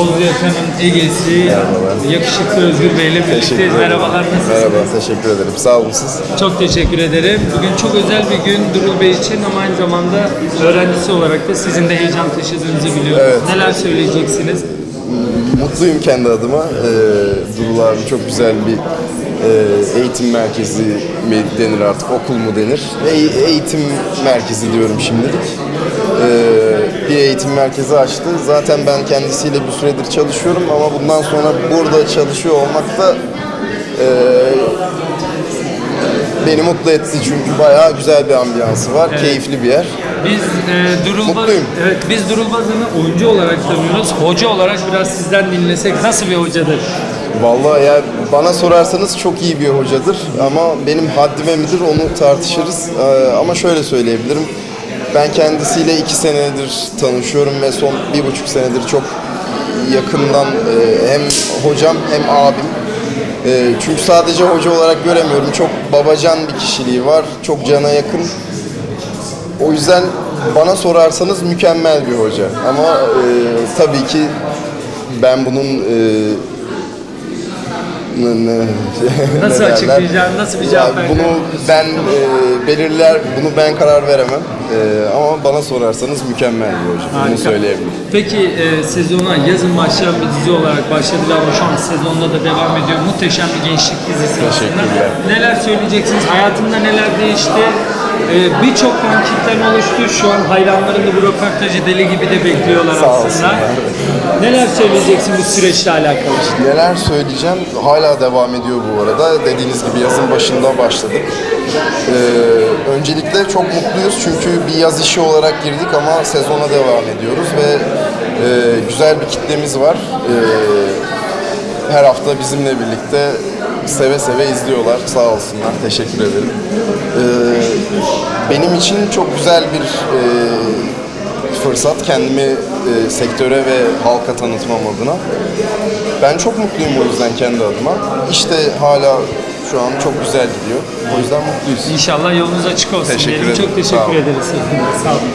Anadolu Yaka'nın Ege'si, yakışıklı Özgür Bey ile birlikteyiz. Merhabalar, nasılsınız? Merhaba, teşekkür ederim. Sağ olun siz. Çok teşekkür ederim. Bugün çok özel bir gün Durul Bey için ama aynı zamanda öğrencisi olarak da sizin de heyecan taşıdığınızı biliyorum. Evet. Neler söyleyeceksiniz? Mutluyum kendi adıma. Ee, Durul abi çok güzel bir e, eğitim merkezi mi denir artık, okul mu denir? E- eğitim merkezi diyorum şimdilik. Bir eğitim merkezi açtı. Zaten ben kendisiyle bir süredir çalışıyorum ama bundan sonra burada çalışıyor olmak da e, beni mutlu etti çünkü bayağı güzel bir ambiyansı var, keyifli bir yer. Biz e, Durul Baz- Mutluyum. evet, biz Durul Bazan'ı oyuncu olarak tanıyoruz. Hoca olarak biraz sizden dinlesek nasıl bir hocadır? Vallahi ya bana sorarsanız çok iyi bir hocadır ama benim haddime midir onu tartışırız. Ee, ama şöyle söyleyebilirim. Ben kendisiyle iki senedir tanışıyorum ve son bir buçuk senedir çok yakından e, hem hocam hem abim. E, çünkü sadece hoca olarak göremiyorum. Çok babacan bir kişiliği var. Çok cana yakın. O yüzden bana sorarsanız mükemmel bir hoca. Ama e, tabii ki ben bunun Nasıl açıklayacağım, nasıl bir cevap Ya Bunu ben e, belirler, bunu ben karar veremem. E, ama bana sorarsanız mükemmel bir hoca. Bunu Harika. söyleyebilirim. Peki e, sezona yazın başlayan bir dizi olarak başladılar ama şu an sezonda da devam ediyor. Muhteşem bir gençlik dizisi aslında. Teşekkürler. Neler söyleyeceksiniz? Hayatında neler değişti? E, Birçok fan kitlen oluştu. Şu an hayranların da bu röportajı deli gibi de bekliyorlar Sağ aslında. olsunlar. Neler söyleyeceksin bu süreçle alakalı? Neler söyleyeceğim hala devam ediyor bu arada. Dediğiniz gibi yazın başında başladık. Ee, öncelikle çok mutluyuz çünkü bir yaz işi olarak girdik ama sezona devam ediyoruz ve e, güzel bir kitlemiz var. Ee, her hafta bizimle birlikte seve seve izliyorlar. Sağ olsunlar. Teşekkür ederim. Ee, benim için çok güzel bir e, fırsat kendimi e, sektöre ve halka tanıtmam adına. Ben çok mutluyum o yüzden kendi adıma. İşte hala şu an çok güzel gidiyor. O yüzden mutluyuz. İnşallah yolunuz açık olsun. Teşekkür diyelim. ederim. Çok Sağ teşekkür olun. ederiz. Sağ olun.